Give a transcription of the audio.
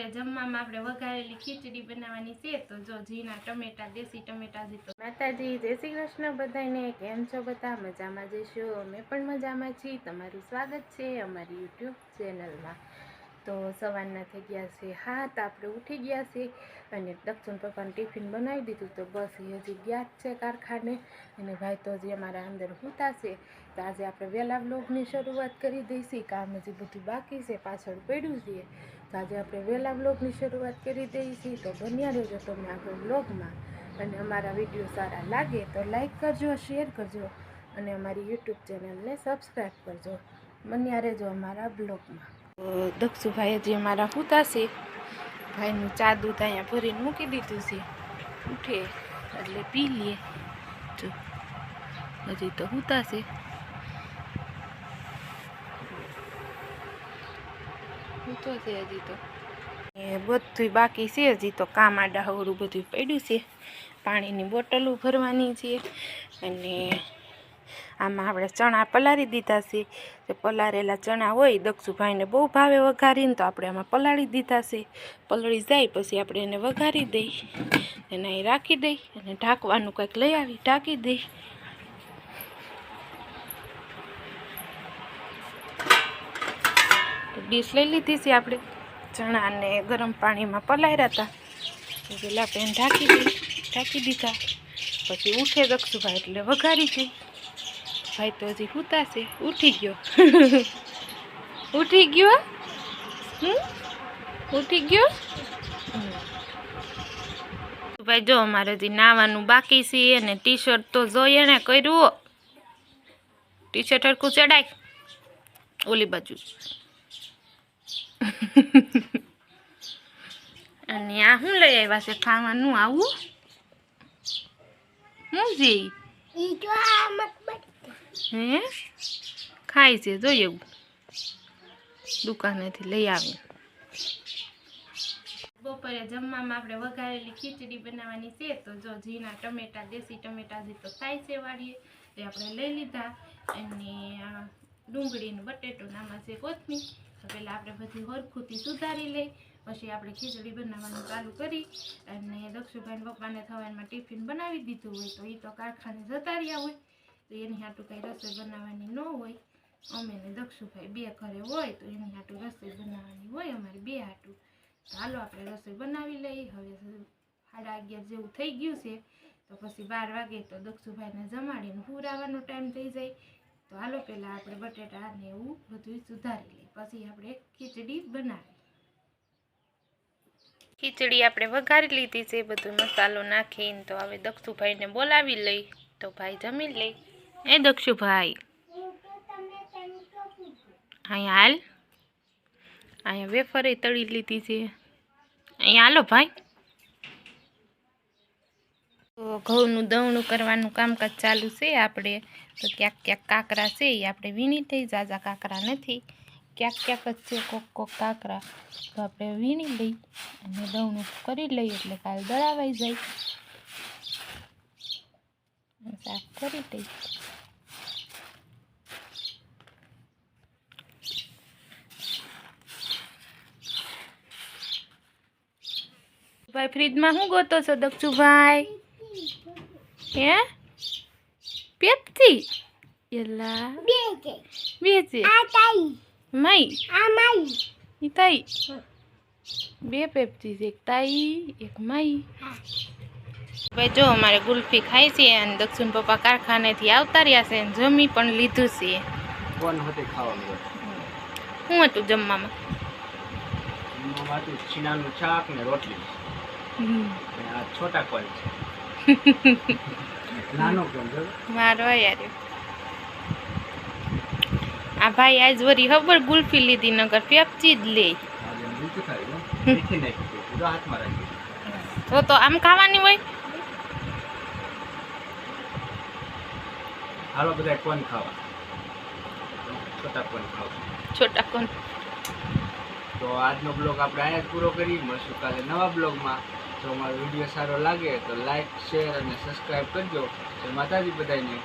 બપોરે જમવામાં આપણે વઘારેલી ખીચડી બનાવવાની છે, તો જો ઝીણા ટમેટા, દેશી ટમેટા દીધો માતાજી, જય શ્રી કૃષ્ણ બધાને. કેમ છો બધા? મજામાં જઈશું અમે પણ મજામાં છીએ. તમારું સ્વાગત છે અમારી યુટ્યુબ ચેનલમાં. તો સવારના થઈ ગયા છે હાથ આપણે ઉઠી ગયા છે અને દક્ષિણ પપ્પાને ટિફિન બનાવી દીધું તો બસ એ હજી ગયા જ છે કારખાને. અને ભાઈ તો હજી અમારા અંદર સૂતા છે. તો આજે આપણે વહેલા બ્લોગની શરૂઆત કરી દઈશી. કામ હજી બધું બાકી છે, પાછળ પડ્યું છે. તો આજે આપણે વહેલા બ્લોગની શરૂઆત કરી દઈશી. તો બન્યા રહેજો તમે આપણે બ્લોગમાં અને અમારા વીડિયો સારા લાગે તો લાઈક કરજો, શેર કરજો અને અમારી યુટ્યુબ ચેનલને સબસ્ક્રાઈબ કરજો. બન્યા રહેજો અમારા બ્લોગમાં તો દક્ષુભાઈ હજી અમારા સૂતા છે, ભાઈનું ચા દૂધ અહીંયા ભરીને મૂકી દીધું છે. ઉઠે એટલે પી લઈએ જો, હજી તો હુતા છે. સૂતો છે હજી તો. એ બધું બાકી છે, હજી તો કામ આડા હવરું બધું પડ્યું છે. પાણીની બોટલો ભરવાની છે અને આમાં આપણે ચણા પલાળી દીધા છે. જે પલાળેલા ચણા હોય, દક્ષુભાઈને બહુ ભાવે વઘારીને તો આપણે આમાં પલાળી દીધા છે. પલળી જાય પછી આપણે એને વઘારી દઈ એને અહીં રાખી દઈ અને ઢાંકવાનું કંઈક લઈ આવી ઢાંકી દઈ. તો ડીશ લઈ લીધી છે આપણે. ચણાને ગરમ પાણીમાં પલાળ્યા હતા. તો પેલા એને ઢાંકી દઈ, ઢાંકી દીધા. પછી ઉઠે દક્ષુભાઈ એટલે વઘારી દઈ. ભાઈ તો હજી સૂતા છે. ઉઠી ગયો. ઉઠી ગયો? હમ? ઉઠી ગયો. ભાઈ જો અમારે હજી નાવાનું બાકી છે અને ટી શર્ટ તો જોઈએ ને કર્યું. ટી શર્ટ હરખું ચડાય. ઓલી બાજુ. અને આ શું લઈ આવ્યા છે? ખાવાનું આવું? શું જી? હે? ખાય છે જોઈએ એવું. દુકાનેથી લઈ આવી બપોરે જમવામાં આપણે વઘારેલી ખીચડી બનાવવાની છે, તો જો ઝીણા ટમેટા, દેશી ટમેટા જે તો થાય છે વાળીએ તે આપણે લઈ લીધા. અને આ ડુંગળી ને બટેટો નામાં છે કોથમીર. તો પહેલાં આપણે બધી હરખુથી સુધારી લઈ, પછી આપણે ખીચડી બનાવવાનું ચાલુ કરી. અને દક્ષુભાઈ પપ્પાને થવામાં ટિફિન બનાવી દીધું હોય તો એ તો કારખાને જતા રહ્યા હોય. તો એની હાટું કંઈ રસોઈ બનાવવાની ન હોય. અમે દક્ષુભાઈ બે ઘરે હોય તો એની હાટું રસોઈ બનાવવાની હોય, અમારી બે હાટું. તો હાલો આપણે રસોઈ બનાવી લઈએ. હવે સાડા અગિયાર જેવું થઈ ગયું છે. તો પછી બાર વાગે તો દક્ષુભાઈને જમાડીને પૂરાવાનો ટાઈમ થઈ જાય. તો હાલો પહેલાં આપણે બટેટા ને એવું બધું સુધારી લઈએ. પછી આપણે ખીચડી બનાવી. ખીચડી આપણે વઘારી લીધી છે. બધો મસાલો નાખીને તો હવે દક્ષુભાઈને બોલાવી લઈ. તો ભાઈ જમી લઈ એ દક્ષુભાઈ. અહીંયા હાલ. અહીંયા વેફરે તળી લીધી છે. અહીંયા હાલો ભાઈ. તો ઘઉંનું દવણું કરવાનું કામકાજ ચાલુ છે આપણે. તો ક્યાંક ક્યાંક કાંકરા છે એ આપણે વીણી થઈ જાજા કાંકરા નથી. ક્યાંક ક્યાંક જ છે, કોક કોક કાંકરા. તો આપણે વીણી લઈ અને દવણું કરી લઈએ એટલે કાલ દળાવાઈ જાય. સાફ કરી દઈ ભાઈ ફ્રીજમાં શું ગોતો છો દક્ષુભાઈ હે પેપ્સી એલા બે છે મઈ ઈ તાઈ બે પેપ્સી છે એક તાઈ એક મઈ ભાઈ જો અમારે ગુલ્ફી ખાઈ છે અને દક્ષિણ પપ્પા કારખાનેથી આવતા રહ્યા છે અને જમી પણ લીધું છે? શું હતું જમવામાં? એમાં શાક ને રોટલી. આ છોટા કોલ છે. નાનો કોણ મારો યાર આ ભાઈ આજ વરી ખબર ગુલ્ફી લીધી નગર પેપ્સી જ લે. તો તો આમ ખાવાની હોય? હાલો બધા કોણ ખાવા છોટા કોણ ખાવા છોટા કોણ તો આજનો બ્લોગ આપણે અહીંયા જ પૂરો કરી મળશું કાલે નવા બ્લોગમાં. જો અમારો વીડિયો સારો લાગે તો લાઈક શેર અને સબસ્ક્રાઈબ કરજો. જય માતાજી બધાને.